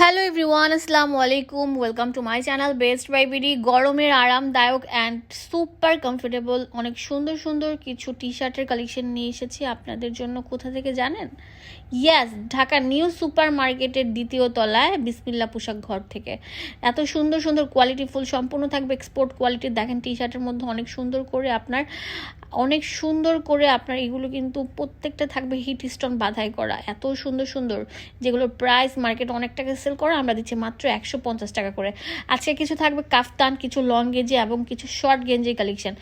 Hello everyone আসসালামু আলাইকুম welcome to my channel best buy BD গরমের আরামদায়ক অ্যান্ড সুপার কমফোর্টেবল অনেক সুন্দর সুন্দর কিছু টি শার্টের কালেকশন নিয়ে এসেছি আপনাদের জন্য। কোথা থেকে জানেন? ইয়াস ঢাকা নিউ সুপার মার্কেটের দ্বিতীয় তলায় বিসমিল্লা পোশাক ঘর থেকে। এত সুন্দর সুন্দর কোয়ালিটি ফুল সম্পূর্ণ থাকবে। এক্সপোর্ট কোয়ালিটির দেখেন টি শার্টের মধ্যে অনেক সুন্দর করে আপনার অনেক সুন্দর করে আপনার এগুলো কিন্তু প্রত্যেকটা থাকবে হিট স্টোন বাধাই করা। এত সুন্দর সুন্দর। যেগুলোর প্রাইস মার্কেট অনেক টাকা সেল করা, আমরা দিচ্ছি মাত্র একশো পঞ্চাশ টাকা করে। আজকে কিছু থাকবে কাফতান, কিছু লং গেঞ্জি এবং কিছু শর্ট গেঞ্জি কালেকশন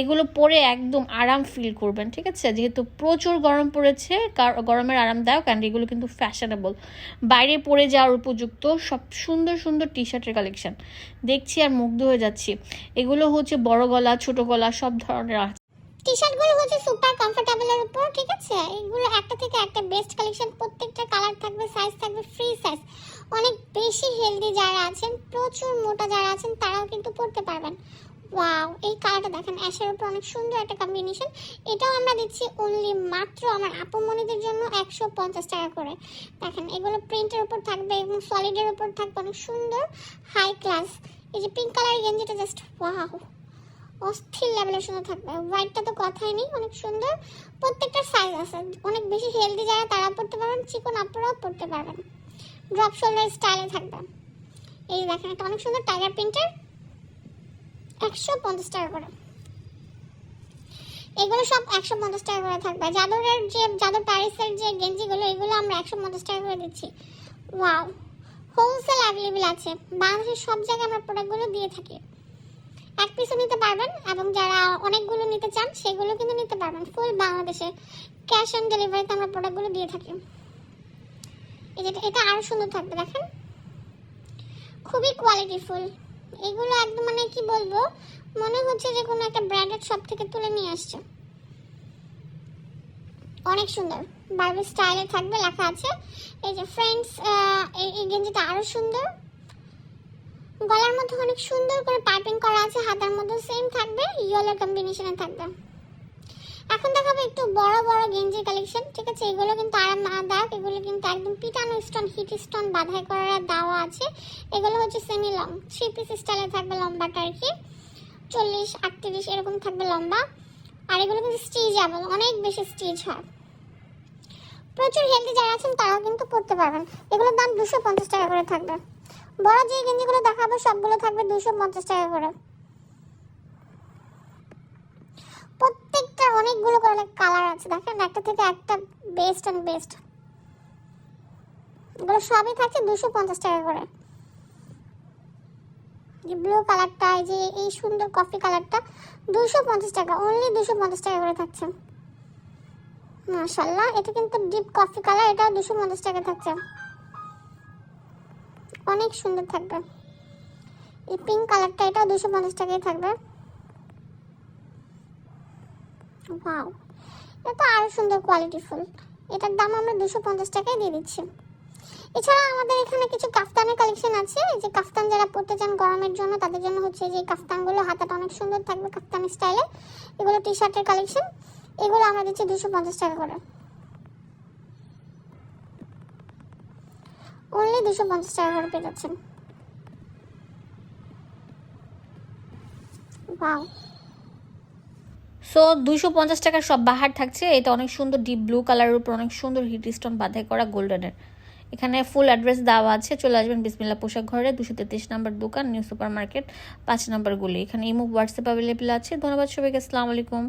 এগুলো পরে একদম আরাম ফিল করবেন, ঠিক আছে? যেহেতু প্রচুর গরম পড়েছে গরমের আরামদায়ক অ্যান্ড এগুলো কিন্তু ফ্যাশনেবল বাইরে পরে যাওয়ার উপযুক্ত সব সুন্দর সুন্দর টি শার্টের কালেকশন দেখছি আর মুগ্ধ হয়ে যাচ্ছি। এগুলো হচ্ছে বড় গলা, ছোট গলা, সব ধরনের টি শার্টগুলো হচ্ছে সুপার কমফোর্টেবলের উপর, ঠিক আছে? এগুলো একটা থেকে একটা বেস্ট কালেকশন প্রত্যেকটা কালার থাকবে সাইজ থাকবে ফ্রি সাইজ অনেক বেশি হেলদি যারা আছেন, প্রচুর মোটা যারা আছেন, তারাও কিন্তু পড়তে পারবেন। ওয়াও এই কালারটা দেখেন, অ্যাশের উপর অনেক সুন্দর একটা কম্বিনেশন এটাও আমরা দিচ্ছি অনলি মাত্র আমার আপুমণিদের জন্য একশো পঞ্চাশ টাকা করে। দেখেন, এগুলো প্রিন্টের উপর থাকবে এবং সলিডের উপর থাকবে, অনেক সুন্দর হাই ক্লাস এই যে পিঙ্ক কালার গেঞ্জিটা জাস্ট ওয়াও অস্থির লেভেলের সুন্দর থাকবে। হোয়াইটটা তো কথাই নেই, অনেক সুন্দর। প্রত্যেকটা সাইজ আছে। অনেক বেশি হেলদি যারা, তারা পড়তে পারবেন, চিকন আপনারাও পড়তে পারবেন। ড্রপ শোল্ডার স্টাইলে থাকবে। এই দেখেন একটা অনেক সুন্দর টাইগার প্রিন্টের একশো পঞ্চাশ টাকা করে। এগুলো সব একশো পঞ্চাশ টাকা করে থাকবে। জাদুরের যে, জাদুর প্যারিসের যে গেঞ্জিগুলো, এগুলো আমরা একশো পঞ্চাশ টাকা করে দিচ্ছি। ওয়াও হোলসেল অ্যাভেলেবেল আছে। বাংলাদেশের সব জায়গায় আমরা প্রোডাক্টগুলো দিয়ে থাকি। এক পিসও নিতে পারবেন এবং যারা অনেকগুলো নিতে চান, সেগুলো কিন্তু নিতে পারবেন। ফুল বাংলাদেশে ক্যাশ অন ডেলিভারিতে আমরা প্রোডাক্টগুলো দিয়ে থাকি। এটা আরও সুন্দর থাকবে, দেখেন। খুবই কোয়ালিটি ফুল এগুলো একদম মানে কি বলব, মনে হচ্ছে যে কোনো একটা ব্র্যান্ডেড শপ থেকে তুলে নিয়ে আসছে। অনেক সুন্দর। বারবি স্টাইলে থাকবে, লেখা আছে। এই যে ফ্রেন্ডস এই গেঞ্জিটা আরও সুন্দর। গলার মধ্যে অনেক সুন্দর করে পাইপিং করা আছে, হাতার মধ্যে সেম থাকবে ইয়েলো কম্বিনেশনে থাকবে। এখন দেখাবো একটু বড় বড় গেঞ্জি কালেকশন ঠিক আছে? এগুলো কিন্তু আরামদায়ক এগুলো কিন্তু একদম পিটানো স্টোন হিট স্টোন বাধাই করা দেওয়া আছে। এগুলো হচ্ছে সেমি লং থ্রি পিস স্টাইলে থাকবে লম্বাটা আর কি চল্লিশ, আটত্রিশ, এরকম থাকবে লম্বা। আর এগুলো কিন্তু স্টিচেবল অনেক বেশি স্টিচ হয়। প্রচুর হেলদি যারা আছেন, তারাও কিন্তু পড়তে পারবেন। এগুলোর দাম দুশো পঞ্চাশ টাকা করে থাকবে। বড় যে গেঞ্জিগুলো দেখাবো, সবগুলো থাকবে দুশো পঞ্চাশ টাকা করে। প্রত্যেকটা অনেকগুলো করে অনেক কালার আছে, দেখেন, একটা থেকে একটা বেস্ট অ্যান্ড বেস্ট এগুলো সবই থাকছে দুশো পঞ্চাশ টাকা করে। যে ব্লু কালারটা এই যে এই সুন্দর কফি কালারটা দুশো পঞ্চাশ টাকা অনলি দুশো পঞ্চাশ টাকা করে থাকছে। মাশাল্লাহ এটা কিন্তু ডিপ কফি কালার এটাও দুশো পঞ্চাশ টাকা থাকছে। অনেক সুন্দর থাকবে। এই পিঙ্ক কালারটা এটাও দুশো পঞ্চাশ টাকায় থাকবে। ওয়াও এটা আরও সুন্দর কোয়ালিটি ফুল। এটার দাম আমরা দুশো পঞ্চাশ টাকায় দিয়ে দিচ্ছি। এছাড়া আমাদের এখানে কিছু কাফতানের কালেকশন আছে। যে কাফতান যারা পরতে চান গরমের জন্য, তাদের জন্য হচ্ছে যে কাফতানগুলো হাতাটা অনেক সুন্দর থাকবে কাফতান স্টাইলে এগুলো টি শার্টের কালেকশন এগুলো আমরা দিচ্ছি দুশো পঞ্চাশ টাকা করে। অনলি দুশো পঞ্চাশ টাকা করে পেয়ে যাচ্ছেন। সো দুশো পঞ্চাশ টাকার সব বাহার থাকছে। এটা অনেক সুন্দর ডিপ ব্লু কালারের উপর অনেক সুন্দর হিট স্টোন বাধাই করা গোল্ডেনের এখানে ফুল অ্যাড্রেস দেওয়া আছে। চলে আসবেন বিসমিল্লা পোশাক ঘরে, দুশো তেত্রিশ নম্বর দোকান নিউ সুপার মার্কেট পাঁচ নম্বর গুলি। এখানে ইমুক হোয়াটসঅ্যাপ অ্যাভেলেবেল আছে। ধন্যবাদ সবাইকে, আসসালামু আলাইকুম।